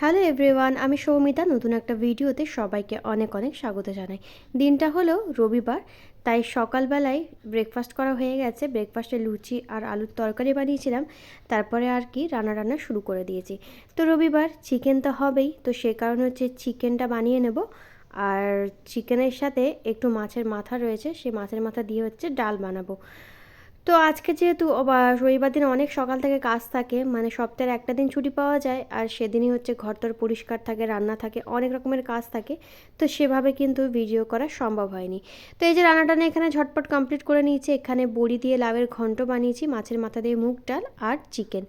Hello everyone আমি সৌমিতা, নতুন একটা ভিডিওতে সবাইকে অনেক অনেক স্বাগত জানাই। দিনটা হলো রবিবার, তাই সকালবেলায় ব্রেকফাস্ট করা হয়ে গেছে। ব্রেকফাস্টে লুচি আর আলুর তরকারি বানিয়েছিলাম, তারপরে আর কি রান্না রান্না শুরু করে দিয়েছি। তো রবিবার চিকেন তো হবেই, তো সে কারণে হচ্ছে চিকেনটা বানিয়ে নেব। আর চিকেনের সাথে একটু মাছের মাথা রয়েছে সেই মাছের মাথা দিয়ে হচ্ছে ডাল বানাবো। তো আজকে যেহেতু রবিবার দিন অনেক সকাল থেকে কাজ থাকে মানে সপ্তাহের একটা দিন ছুটি পাওয়া যায়, আর সেদিনই হচ্ছে ঘরটর পরিষ্কার থাকে, রান্না থাকে, অনেক রকমের কাজ থাকে, তো সেভাবে কিন্তু ভিডিও করা সম্ভব হয়নি। তো এই যে রান্নাটা এখানে ঝটপট কমপ্লিট করে নিয়েছি, এখানে বড়ি দিয়ে লাউয়ের ঘন্ট বানিয়েছি, মাছের মাথা দিয়ে মুগ ডাল আর চিকেন।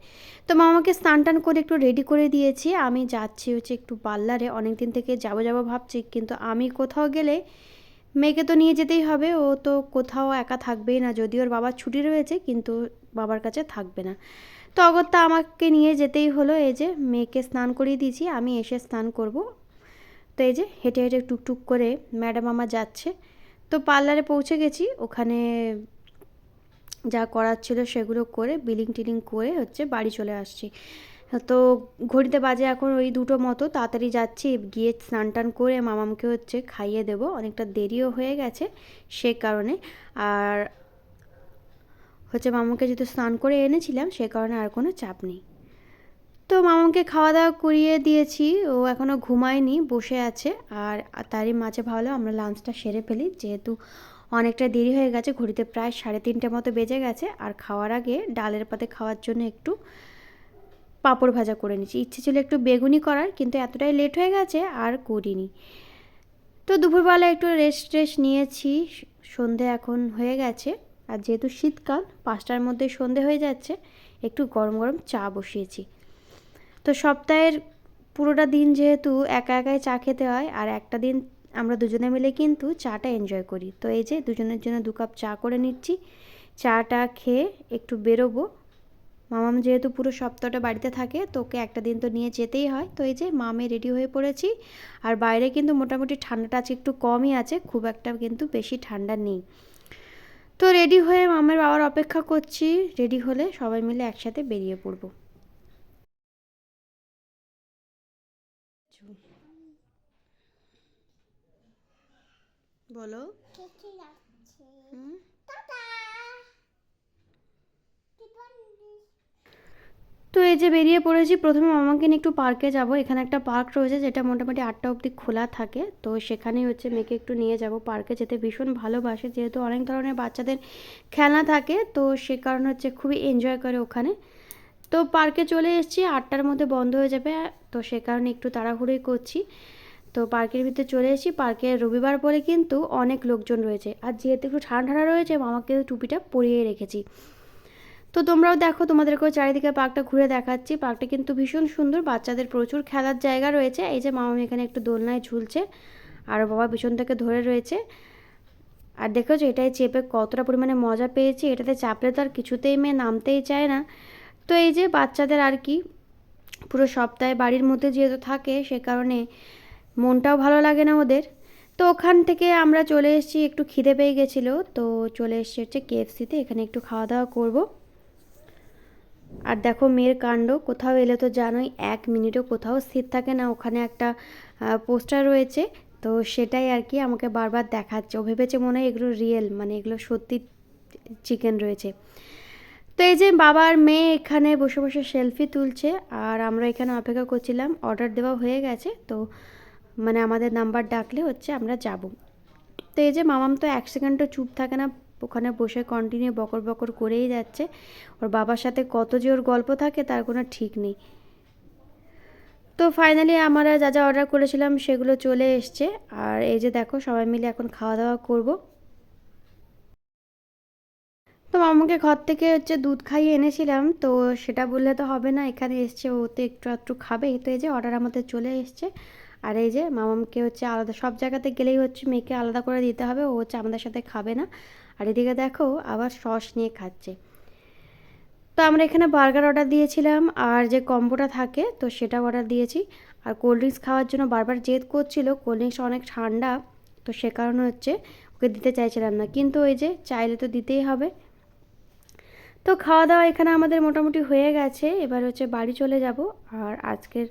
তো মামাকে স্নান টান করে একটু রেডি করে দিয়েছি, আমি যাচ্ছি হচ্ছে একটু পার্লারে অনেক দিন থেকে যাব যাব ভাবছি, কিন্তু আমি কোথাও গেলে মেয়েকে তো নিয়ে যেতেই হবে। ও তো কোথাও একা থাকবেই না। যদিও ওর বাবার ছুটি রয়েছে, কিন্তু বাবার কাছে থাকবে না। তো অগত্যা আমাকে নিয়ে যেতেই হলো। এই যে মেয়েকে স্নান করিয়ে দিয়েছি, আমি এসে স্নান করব। তো এই যে হেঁটে হেঁটে টুকটুক করে ম্যাডাম আমার যাচ্ছে। তো পার্লারে পৌঁছে গেছি। ওখানে যা করার ছিল সেগুলো করে, বিলিং টিলিং করে হচ্ছে বাড়ি চলে আসছি। তো ঘড়িতে বাজে এখন ওই দুটো মতো, তাড়াতাড়ি যাচ্ছি, গিয়ে স্নান টান করে মামামকে হচ্ছে খাইয়ে দেব। অনেকটা দেরিও হয়ে গেছে সে কারণে। আর হচ্ছে মামাকে যেহেতু স্নান করে এনেছিলাম, সে কারণে আর কোনো চাপ নেই। তো মামাকে খাওয়া দাওয়া করিয়ে দিয়েছি, ও এখনও ঘুমায়নি, বসে আছে। আর তারই মাঝে ভালো আমরা লাঞ্চটা সেরে ফেলি, যেহেতু অনেকটা দেরি হয়ে গেছে, ঘড়িতে প্রায় সাড়ে তিনটে মতো বেজে গেছে। আর খাওয়ার আগে ডালের পাতে খাওয়ার জন্য একটু পাঁপড় ভাজা করে নিচ্ছি ইচ্ছে ছিল একটু বেগুনি করার, কিন্তু এতটাই লেট হয়ে গেছে, আর করিনি। তো দুপুরবেলা একটু রেস্ট টেস্ট নিয়েছি, সন্ধে এখন হয়ে গেছে। আর যেহেতু শীতকাল, পাঁচটার মধ্যে সন্ধে হয়ে যাচ্ছে, একটু গরম গরম চা বসিয়েছি। তো সপ্তাহের পুরোটা দিন যেহেতু একা একাই চা খেতে হয়, আর একটা দিন আমরা দুজনে মিলে কিন্তু চাটা এনজয় করি। তো এই যে দুজনের জন্য দু কাপ চা করে নিচ্ছি। চাটা খেয়ে একটু বেরোবো মামাম যেহেতু পুরো সপ্তাহটা বাড়িতে থাকে তোকে একটা দিন তো নিয়ে যেতেই হয়। তো এই যে মামে রেডি হয়ে পড়েছি। আর বাইরে কিন্তু মোটামুটি ঠান্ডাটা আজকে একটু কমই আছে খুব একটা কিন্তু বেশি ঠান্ডা নেই। তো রেডি হয়ে মামের বাবার অপেক্ষা করছি। রেডি হলে সবাই মিলে একসাথে বেরিয়ে পড়ব। বলো। হুম টাটা তো এই যে বেরিয়ে পড়েছি, প্রথমে মামাকে নিয়ে একটু পার্কে যাব। এখানে একটা পার্ক রয়েছে যেটা মোটামুটি আটটা অবধি খোলা থাকে। তো সেখানেই হচ্ছে মেয়েকে একটু নিয়ে যাব পার্কে যেতে। ভীষণ ভালোবাসে, যেহেতু অনেক ধরনের বাচ্চাদের খেলা থাকে, তো সে কারণে হচ্ছে খুবই এনজয় করে ওখানে। তো পার্কে চলে এসেছি, আটটার মধ্যে বন্ধ হয়ে যাবে, তো সে কারণে একটু তাড়াহুড়োই করছি। তো পার্কের ভিতরে চলে এসেছি পার্কে রবিবার পরে কিন্তু অনেক লোকজন রয়েছে। আর যেহেতু একটু ঠান্ডা রয়েছে, মামাকে টুপিটা পরিয়ে রেখেছি। তো তোমরাও দেখো তোমাদেরকেও চারিদিকে পার্কটা ঘুরে দেখাচ্ছি। পার্কটা কিন্তু ভীষণ সুন্দর, বাচ্চাদের প্রচুর খেলার জায়গা রয়েছে। এই যে মামা এখানে একটু দোলনায় ঝুলছে, আর বাবা পিছন থেকে ধরে রয়েছে। আর দেখেছ, এটাই চেপে কতটা পরিমাণে মজা পেয়েছি। এটাতে চাপলে তো আর কিছুতেই মেয়ে নামতেই চায় না। তো এই যে বাচ্চাদের আর কি, পুরো সপ্তাহে বাড়ির মধ্যে যেহেতু থাকে, সে কারণে মনটাও ভালো লাগে না ওদের। তো ওখান থেকে আমরা চলে এসেছি, একটু খিদে পেয়ে গেছিল। তো চলে এসেছি হচ্ছে কেএফসিতে এখানে একটু খাওয়া দাওয়া করব। আর দেখো মেয়ের কাণ্ড, কোথাও এলে তো জানোই, এক মিনিটও কোথাও স্থির থাকে না। ওখানে একটা পোস্টার রয়েছে, তো সেটাই আর কি আমাকে বারবার দেখাচ্ছে। ও ভেবেছে মনে হয় এগুলো রিয়েল মানে এগুলো সত্যি চিকেন রয়েছে। তো এই যে বাবার মেয়ে এখানে বসে বসে সেলফি তুলছে, আর আমরা এখানে অপেক্ষা করছিলাম অর্ডার দেওয়া হয়ে গেছে, তো মানে আমাদের নাম্বার ডাকলে হচ্ছে আমরা যাব। তো এই যে মামাম তো এক সেকেন্ডও চুপ থাকে না ওখানে বসে কন্টিনিউ বকর বকর করেই যাচ্ছে। ওর বাবার সাথে কত যে ওর গল্প থাকে, তার কোনো ঠিক নেই। তো ফাইনালি আমরা যা যা অর্ডার করেছিলাম, সেগুলো চলে এসছে। আর এই যে দেখো, সবাই মিলে এখন খাওয়া দাওয়া করব। তো মামাকে ঘর থেকে হচ্ছে দুধ খাইয়ে এনেছিলাম, তো সেটা বললে তো হবে না, এখানে এসছে, ও তো একটু একটু খাবে। তো এই যে অর্ডার আমাদের চলে এসছে। আর এই যে মামামকে হচ্ছে আলাদা, সব জায়গাতে গেলেই হচ্ছে মেয়েকে আলাদা করে দিতে হবে, ও হচ্ছে আমাদের সাথে খাবে না। আর এদিকে দেখো আবার সস নিয়ে খাচ্ছে। তো আমরা এখানে বার্গার অর্ডার দিয়েছিলাম, আর যে কম্বোটা থাকে তো সেটা অর্ডার দিয়েছি। আর কোল্ড ড্রিঙ্কস খাওয়ার জন্য বারবার জেদ করছিল, কোল্ড ড্রিঙ্কস অনেক ঠান্ডা, তো সে কারণে হচ্ছে ওকে দিতে চাইছিলাম না। কিন্তু ওই যে চাইলে তো দিতেই হবে। তো খাওয়া দাওয়া এখানে আমাদের মোটামুটি হয়ে গেছে, এবার হচ্ছে বাড়ি চলে যাব। আর আজকের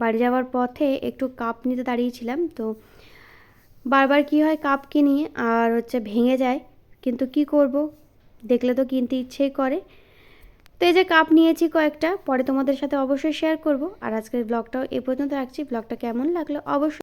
বাড়ি যাওয়ার পথে একটু কাপ নিতে দাঁড়িয়েছিলাম, তো বারবার কি হয় কাপ কিনি আর হচ্ছে ভেঙে যায়। কিন্তু কি করব? দেখলে তো কিনতে ইচ্ছেই করে। তো এই যে কাপ নিয়েছি কয়েকটা, পরে তোমাদের সাথে অবশ্যই শেয়ার করব। আর আজকের ব্লগটাও এ পর্যন্ত রাখছি। ব্লগটা কেমন লাগল অবশ্যই